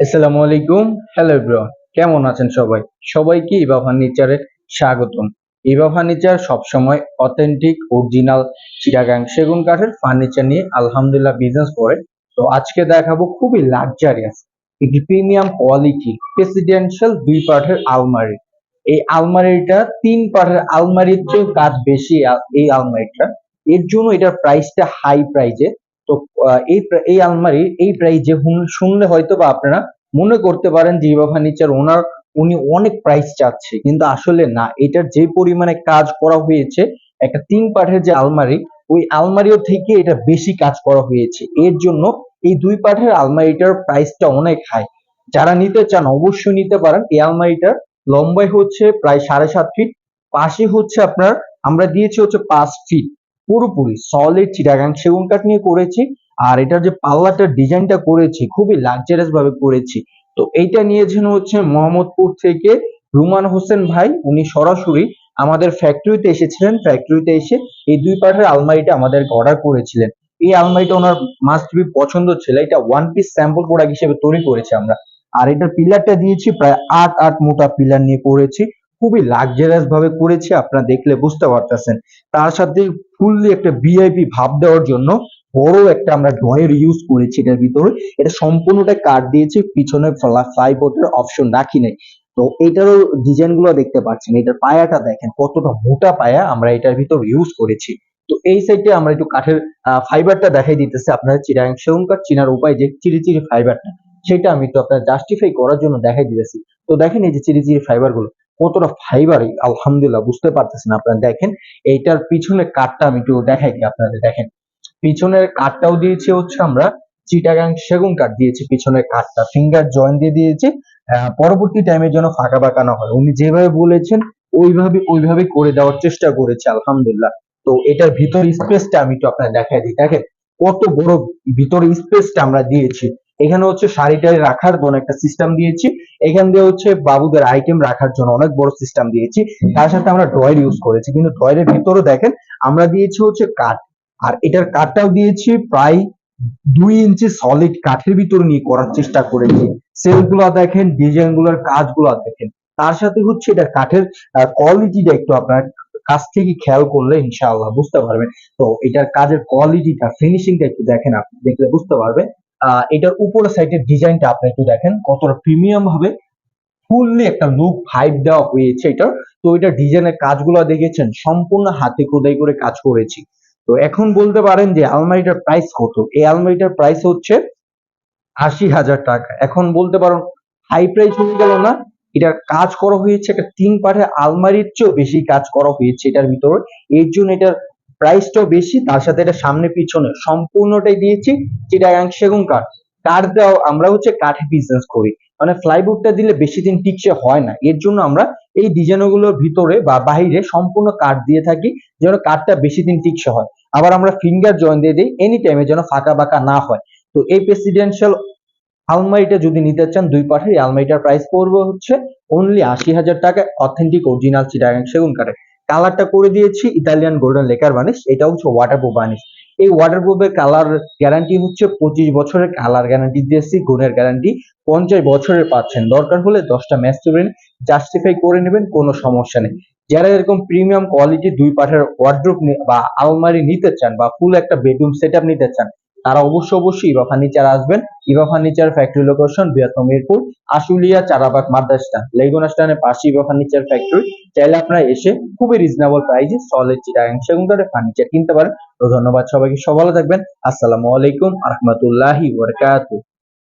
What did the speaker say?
আসসালামু আলাইকুম। Hello everyone কেমন আছেন সবাই? সবাইকে ইভা ফার্নিচারে স্বাগতম। ইভা ফার্নিচার সবসময় অথেন্টিক অরিজিনাল চিটাগাং সেগুন কাঠের ফার্নিচার নিয়ে আলহামদুলিল্লাহ বিজনেস করে। তো আজকে দেখাবো খুবই লাক্সারিয়াস একটি প্রিমিয়াম কোয়ালিটি প্রেসিডেন্সিয়াল দুই পার্টের আলমারি। এই আলমারিটা তিন পার্টের আলমারির চেয়েও কাজ বেশি এই আলমারিটা। এর জন্য এটার প্রাইসটা হাই প্রাইজে তো এই এই এই প্রাইজে শুনলে হয়তো বা আপনারা মনে করতে পারেন যে ইভা ফার্নিচার ওনার, উনি অনেক প্রাইস চাচ্ছে। কিন্তু আসলে না, এটার যে পরিমাণে কাজ করা হয়েছে, একটা তিন পাঠের যে আলমারি, ওই আলমারিও থেকে এটা বেশি কাজ করা হয়েছে। এর জন্য এই দুই পাঠের আলমারিটার প্রাইসটা অনেক হাই যারা নিতে চান অবশ্যই নিতে পারেন। এই আলমারিটার লম্বাই হচ্ছে প্রায় সাড়ে সাত ফিট পাশে হচ্ছে আপনার, আমরা দিয়েছি হচ্ছে পাঁচ ফিট পুরোপুরি সলিড চিটাগাং সেগুন কাঠ নিয়ে করেছি। আর এটার যে পাল্লাটার ডিজাইনটা করেছি, খুবই লাক্সারিয়াস ভাবে করেছি। তো এইটা নিয়েছেন হচ্ছে মোহাম্মদপুর থেকে রুমান হোসেন ভাই। উনি সরাসরি আমাদের ফ্যাক্টরিতে এসেছিলেন। ফ্যাক্টরিতে এসে এই দুই পাঠের আলমারিটা আমাদের অর্ডার করেছিলেন। এই আলমারিটা ওনার মাস্ট বি পছন্দ ছিল। এটা ওয়ান পিস স্যাম্পল প্রোডাক্ট হিসেবে তৈরি করেছি আমরা। আর এটার পিলারটা দিয়েছি প্রায় আট আট মোটা পিলার নিয়ে করেছি। খুবই লাক্সারিয়াস ভাবে করেছে, আপনারা দেখলে বুঝতে পারতেছেন। তার সাথে ফুললি একটা ভিআইপি ভাব দেওয়ার জন্য বড় একটা আমরা ড্রয়ের ইউজ করেছি এটার ভিতরে। এটা সম্পূর্ণটা কাট দিয়েছি, পিছনে ফ্লাইবোর্ডের অপশন রাখি নাই। তো এটারও ডিজাইনগুলো দেখতে পাচ্ছেন, এটার পায়াটা দেখেন, কতটা মোটা পায়া আমরা এটার ভিতর ইউজ করেছি। তো এই সাইডে আমরা একটু কাঠের ফাইবারটা দেখাই দিতেছি আপনার চিরাং কাঠ চিনার উপায় যে চিরি চিরি ফাইবারটা সেটা আমি একটু আপনার জাস্টিফাই করার জন্য দেখাই দিতেছি। তো দেখেন এই যে চিরি চিরি ফাইবারগুলো কতটা ফাইবার আলহামদুলিল্লাহ বুঝতে পারতেছেন আপনারা। দেখেন, এইটার পিছনের কাঠটা আমি একটু দেখাই আপনাদের, দেখেন। পিছনের কাঠটাও দিয়েছি হচ্ছে আমরা চিটাগাং সেগুন কাঠ দিয়েছি পিছনের কাঠটা। ফিঙ্গার জয়েন্ট দিয়ে দিয়েছি। পরবর্তী টাইমের জন্য ফাঁকা বাঁকা না হয়। উনি যেভাবে বলেছেন, ওইভাবে ওইভাবে করে দেওয়ার চেষ্টা করেছে, আলহামদুলিল্লাহ। তো এটার ভিতর স্পেসটা আমি একটু আপনার দেখাই দিই। দেখেন, কত বড় ভিতর স্পেসটা আমরা দিয়েছি। এখানে হচ্ছে শাড়িটাই রাখার জন্য একটা সিস্টেম দিয়েছি। এখান দিয়ে হচ্ছে বাবুদের আইটেম রাখার জন্য অনেক বড় সিস্টেম দিয়েছি। তার সাথে আমরা ড্রয়ার ইউজ করেছি। কিন্তু ড্রয়ারের ভিতরে দেখেন, আমরা দিয়েছি হচ্ছে কাঠ। আর এটার কাঠটাও দিয়েছি প্রায় দুই ইঞ্চি সলিড কাঠের ভিতরে নিয়ে করার চেষ্টা করেছি। সেলগুলা দেখেন ডিজাইনগুলার কাজগুলো দেখেন। তার সাথে হচ্ছে এটা কাঠের কোয়ালিটিটা একটু আপনার কাছ থেকে খেয়াল করলে ইনশাআল্লাহ বুঝতে পারবেন। তো এটার কাজের কোয়ালিটিটা ফিনিশিংটা একটু দেখেন আপনি, দেখলে বুঝতে পারবেন। এটার উপরের সাইডের ডিজাইনটা আপনি একটু দেখেন, কতটা প্রিমিয়াম ভাবে ফুললি একটা লুক ফাইভ দেওয়া হয়েছে এটা তো এটা ডিজাইনের কাজগুলো দেখেছেন সম্পূর্ণ হাতে খোদাই করে কাজ করেছি। তো এখন বলতে পারেন যে আলমারিটার প্রাইস কত? এই আলমারিটার প্রাইস হচ্ছে আশি হাজার টাকা। এখন বলতে পারো হাই প্রাইস হয়ে গেল না এটার কাজ করা হয়েছে একটা তিন পাঠের আলমারির চেয়েও বেশি কাজ করা হয়েছে এটার ভিতরে। এর জন্য এটার প্রাইসটাও বেশি, তার সাথে এটা সামনে পিছনে সম্পূর্ণটাই দিয়েছি, চিটাগাং সেগুন কাঠ। কাঠ দেওয়া, আমরা হচ্ছে কাঠে বিজনেস করি। মানে ফ্লাইবোর্ডটা দিলে বেশি দিন টিকসে হয় না। এর জন্য আমরা এই ডিজাইনগুলোর ভিতরে বা বাইরে সম্পূর্ণ কাঠ দিয়ে থাকি, যেন কাঠটা বেশি দিন টিকসে হয়। আবার আমরা ফিঙ্গার জয়েন দিয়ে দিই এনি টাইমে যেন ফাঁকা বাঁকা না হয়। তো এই প্রেসিডেন্সিয়াল আলমারিটা যদি নিতে চান, দুই পাঠের এই আলমারিটার প্রাইস পড়বে হচ্ছে অনলি আশি হাজার টাকা অথেন্টিক অরিজিনাল চিটাগাং সেগুন কাঠের। কালারটা করে দিয়েছি ইতালিয়ান গোল্ডেন লেকার বানিশ এটা হচ্ছে ওয়াটারপ্রুফ বানিশ এই ওয়াটারপ্রুফের কালার গ্যারান্টি হচ্ছে পঁচিশ বছরের কালার গ্যারান্টি দিয়েছি গুণের গ্যারান্টি পঞ্চাশ বছরের পাচ্ছেন। দরকার হলে দশটা ম্যাচ তুলেন জাস্টিফাই করে নেবেন, কোনো সমস্যা নেই। যারা এরকম প্রিমিয়াম কোয়ালিটি দুই পাঠের ওয়ার্ড্রোপ বা আলমারি নিতে চান বা ফুল একটা বেডরুম সেট নিতে চান তারা অবশ্য অবশ্যই ইভা ফার্নিচার আসবেন। ইবা ফার্নিচার ফ্যাক্টরি লোকেশন বৃহত্তম মিরপুর, আশুলিয়া, চারাবাগ মাদ্রাসা লেগুন স্টানের পাশে ইভা ফার্নিচার ফ্যাক্টরি চাইলে আপনারা এসে খুবই রিজনেবল প্রাইসে সলিড চিটাগাং সেগুন কাঠের ফার্নিচার কিনতে পারেন। তো ধন্যবাদ সবাইকে সব ভালো থাকবেন। আসসালামু আলাইকুম আহমতুল্লাহি